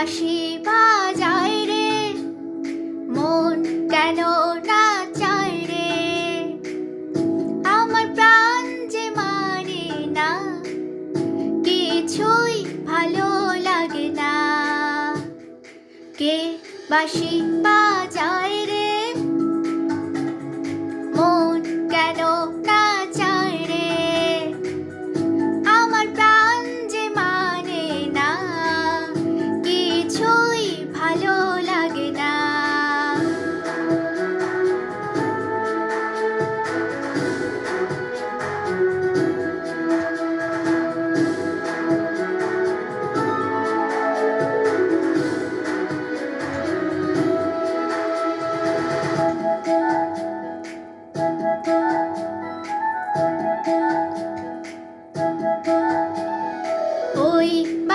বাঁশি বাজায় রে। মন কেন না চায় রে। আমার প্রাণ যে মানে না, কিছুই ভালো লাগে না। কে বাঁশি বা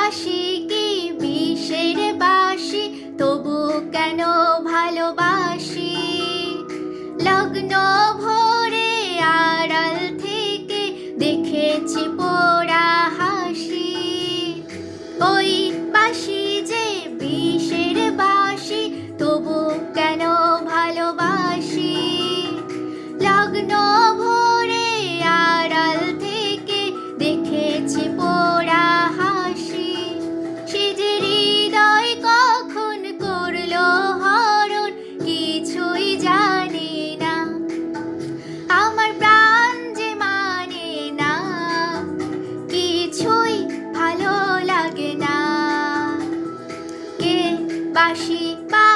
হাসি কি বিষের বাসি? তবু কেন ভালোবাসি? লগ্ন ভরে আড়াল থেকে দেখেছি পোড়া হাসি। ওই বাসি যে বিষের বাসি, তবু কেন ভালোবাসি? লগ্ন বাঁশি বা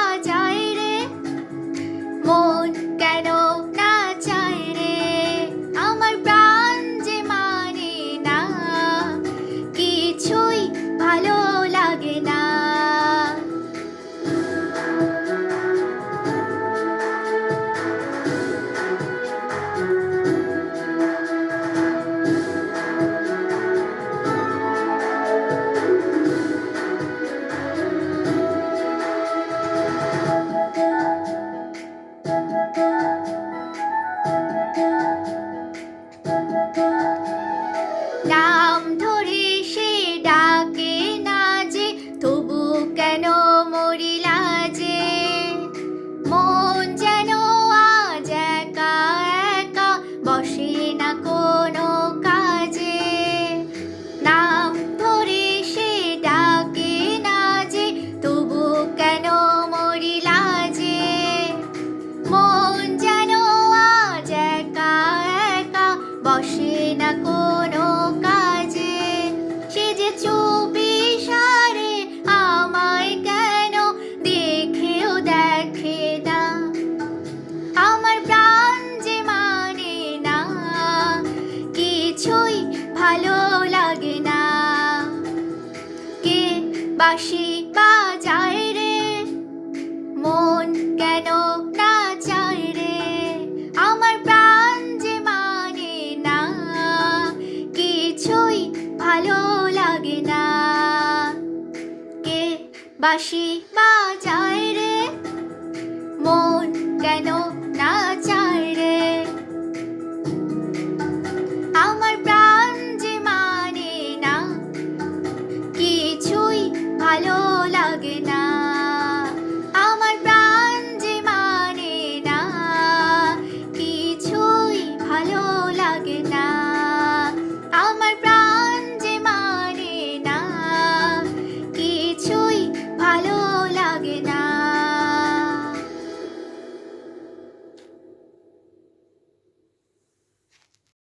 小兔。বাঁশি বাজায় রে। মন কেন না চায় রে? আমার প্রাণ যে মানে না, কিছুই ভালো লাগে না। কে বাঁশি বাজায় রে?